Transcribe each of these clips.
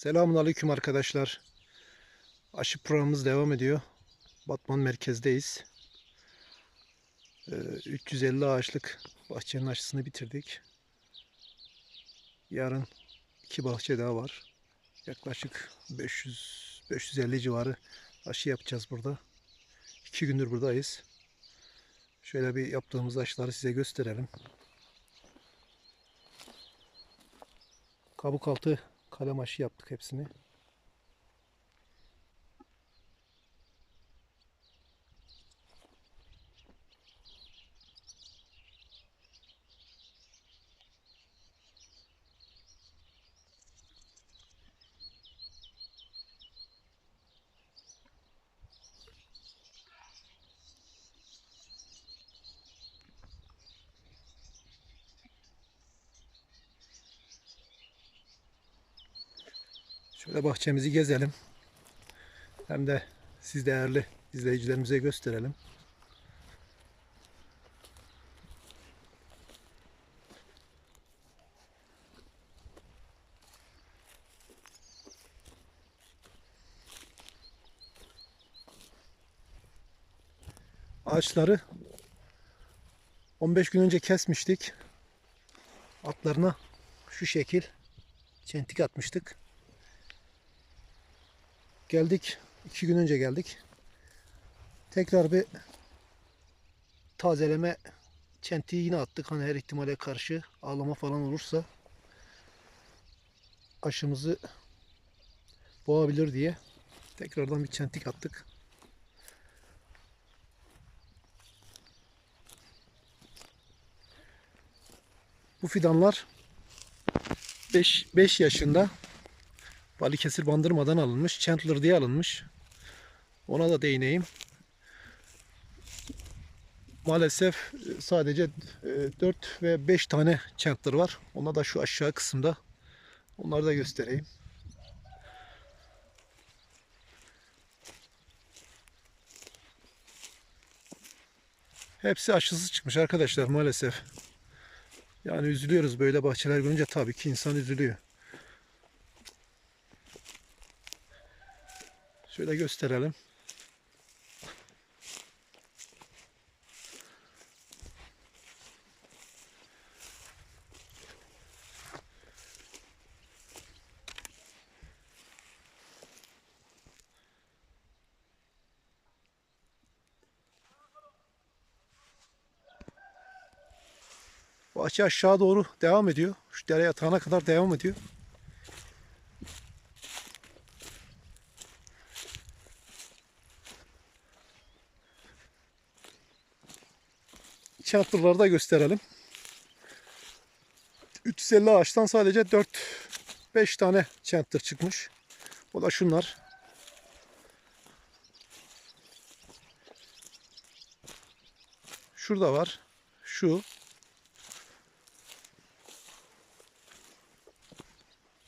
Selamun Aleyküm arkadaşlar. Aşı programımız devam ediyor. Batman merkezdeyiz. Ee, 350 ağaçlık bahçenin aşısını bitirdik. Yarın iki bahçe daha var. Yaklaşık 500 550 civarı aşı yapacağız burada. İki gündür buradayız. Şöyle bir yaptığımız aşıları size gösterelim. Kabuk altı kalem aşı yaptık hepsini. Şöyle bahçemizi gezelim. Hem de siz değerli izleyicilerimize gösterelim. Ağaçları 15 gün önce kesmiştik. Altlarına şu şekil çentik atmıştık. Geldik. iki gün önce geldik. Tekrar bir tazeleme çentiği yine attık. Hani her ihtimale karşı ağlama falan olursa aşımızı boğabilir diye tekrardan bir çentik attık. Bu fidanlar 5 5 yaşında Balıkesir Bandırma'dan alınmış. Chandler diye alınmış. Ona da değineyim. Maalesef e, sadece 4 ve 5 tane Chandler var. Ona da şu aşağı kısımda. Onları da göstereyim. Hepsi aşısız çıkmış arkadaşlar maalesef. Yani üzülüyoruz böyle bahçeler görünce tabii ki insan üzülüyor. Şöyle gösterelim. Bahçe aşağı doğru devam ediyor. Şu dere yatağına kadar devam ediyor. Çantırları da gösterelim. 350 ağaçtan sadece 4-5 tane çantır çıkmış. O da şunlar. Şurada var. Şu.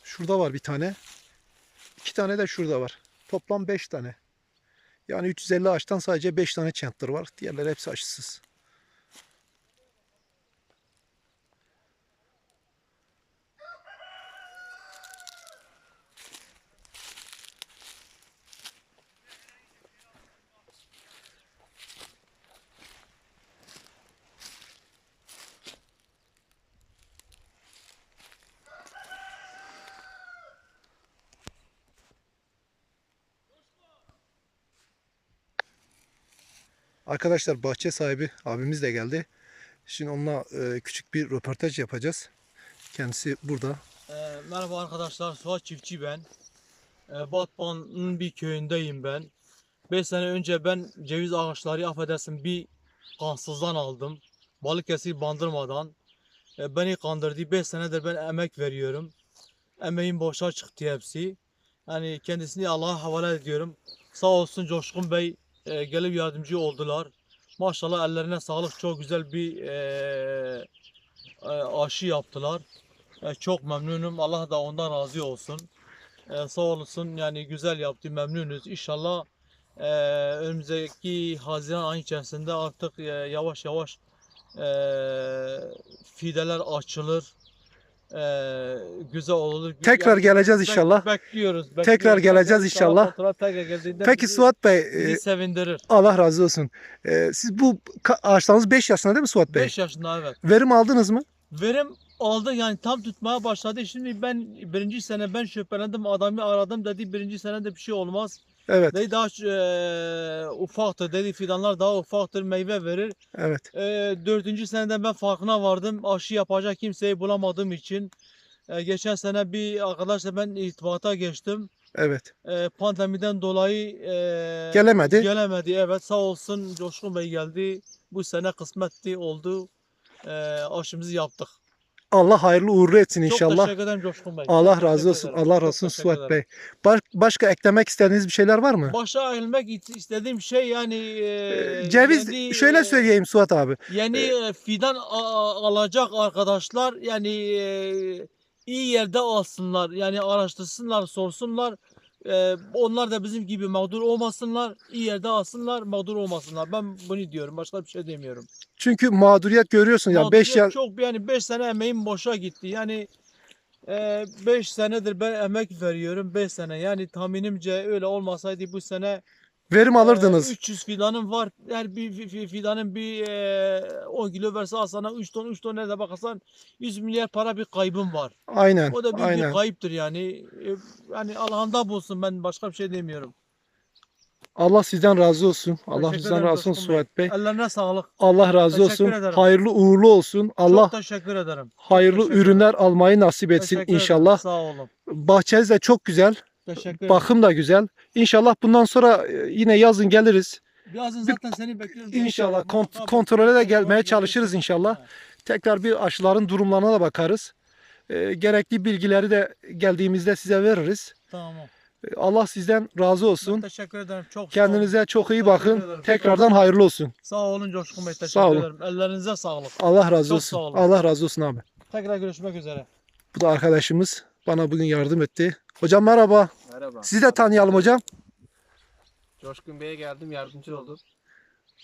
Şurada var bir tane. İki tane de şurada var. Toplam 5 tane. Yani 350 ağaçtan sadece 5 tane çantır var. Diğerleri hepsi aşısız. Arkadaşlar bahçe sahibi abimiz de geldi. Şimdi onunla e, küçük bir röportaj yapacağız. Kendisi burada. Ee, merhaba arkadaşlar, Suat Çiftçi ben. Ee, Batman'ın bir köyündeyim ben. 5 sene önce ben ceviz ağaçları affedersin bir kansızdan aldım. Balıkesir bandırmadan. Ee, beni kandırdı. 5 senedir ben emek veriyorum. Emeğim boşa çıktı hepsi. Yani kendisini Allah'a havale ediyorum. Sağ olsun Coşkun Bey e, gelip yardımcı oldular. Maşallah ellerine sağlık. Çok güzel bir e, e, aşı yaptılar. E, çok memnunum. Allah da ondan razı olsun. E, sağ olsun yani güzel yaptı. Memnunuz. İnşallah e, önümüzdeki Haziran ayı içerisinde artık e, yavaş yavaş e, fideler açılır. E, güzel olur. Tekrar geleceğiz bek- inşallah. bekliyoruz, bekliyoruz. Tekrar geleceğiz İnşallah inşallah. Peki Suat Bey, bizi e, sevindirir. Allah razı olsun. E, siz bu ağaçlarınız 5 yaşında değil mi Suat Bey? 5 yaşında evet. Verim aldınız mı? Verim aldı yani tam tutmaya başladı. Şimdi ben birinci sene ben şüphelendim adamı aradım dedi birinci senede bir şey olmaz. Evet, Dedi daha e, ufaktır dedi fidanlar daha ufaktır meyve verir. evet. E, dördüncü senede ben farkına vardım aşı yapacak kimseyi bulamadığım için. E, geçen sene bir arkadaşla ben irtibata geçtim. Evet. E, pandemiden dolayı e, Gelemedi. Gelemedi evet sağ olsun Coşkun Bey geldi. Bu sene kısmetti oldu. E, aşımızı yaptık. Allah hayırlı uğurlu etsin Çok inşallah. teşekkür ederim Coşkun Bey. Allah Çok razı olsun. ederim. Allah Çok razı olsun Suat. Bey. Baş- başka eklemek istediğiniz bir şeyler var mı? Başa is- istediğim şey yani e, Ee, Ceviz yeni, şöyle e, söyleyeyim Suat abi. Yeni e, fidan a- alacak arkadaşlar yani e, iyi yerde alsınlar. Yani araştırsınlar, sorsunlar. E, onlar da bizim gibi mağdur olmasınlar. iyi yerde alsınlar, mağdur olmasınlar. Ben bunu diyorum. Başka bir şey demiyorum. Çünkü mağduriyet görüyorsun ya 5 Mağduriyet yıl çok yani 5 sene emeğim boşa gitti. Yani 5 senedir ben emek veriyorum 5 sene. Yani tahminimce öyle olmasaydı bu sene verim ee, alırdınız. 300 fidanım var. Her bir fi- fi- fidanın bir e, 10 kilo verse al sana 3 ton 3 ton nerede bakarsan 100 milyar para bir kaybım var. Aynen. O da büyük aynen. bir kayıptır yani. E, Yani Allah'ından bulsun ben başka bir şey demiyorum. Allah sizden razı olsun. Allah Teşekkür sizden ederim razı olsun. Suat Bey. Ellerine sağlık. Allah razı Teşekkür olsun. ederim. Hayırlı uğurlu olsun. Allah Çok teşekkür ederim. hayırlı teşekkür ederim. ürünler almayı nasip etsin Teşekkür ederim. inşallah. Sağ olun. Bahçeniz de çok güzel. Teşekkür. Bakım da güzel. İnşallah bundan sonra e, yine yazın geliriz. Birazdan zaten seni bekliyorum. İnşallah kont- kontrole de gelmeye çalışırız inşallah. Ha, Tekrar bir aşıların durumlarına da bakarız. E, gerekli bilgileri de geldiğimizde size veririz. Tamam. E, Allah sizden razı Ben olsun. teşekkür ederim. Çok. Kendinize çok iyi Teşekkür bakın. ederim. Tekrardan hayırlı olsun. Sağ olun Coşkun Bey. Teşekkür Sağ olun. ederim. Ellerinize sağlık. Allah razı Çok olsun. Allah razı olsun abi. Tekrar görüşmek üzere. Bu da arkadaşımız bana bugün yardım etti. Hocam merhaba. Merhaba. Sizi de tanıyalım hocam. Coşkun Bey'e geldim, yardımcı oldum.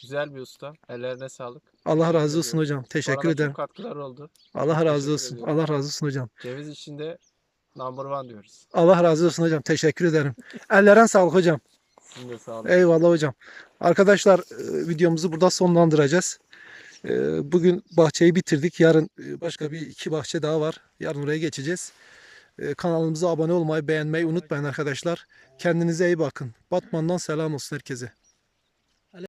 Güzel bir usta. Ellerine sağlık. Allah razı olsun hocam. Teşekkür Bana ederim. Çok katkıları oldu. Allah razı olsun. ediyorum. Allah razı olsun hocam. Ceviz içinde number one diyoruz. Allah razı olsun hocam. Teşekkür ederim. Ellerine sağlık hocam. Sizin de sağ olun. Eyvallah hocam. Arkadaşlar e, videomuzu burada sonlandıracağız. E, Bugün bahçeyi bitirdik. Yarın e, başka bir iki bahçe daha var. Yarın oraya geçeceğiz. E, Kanalımıza abone olmayı, beğenmeyi unutmayın arkadaşlar. Kendinize iyi bakın. Batman'dan selam olsun herkese.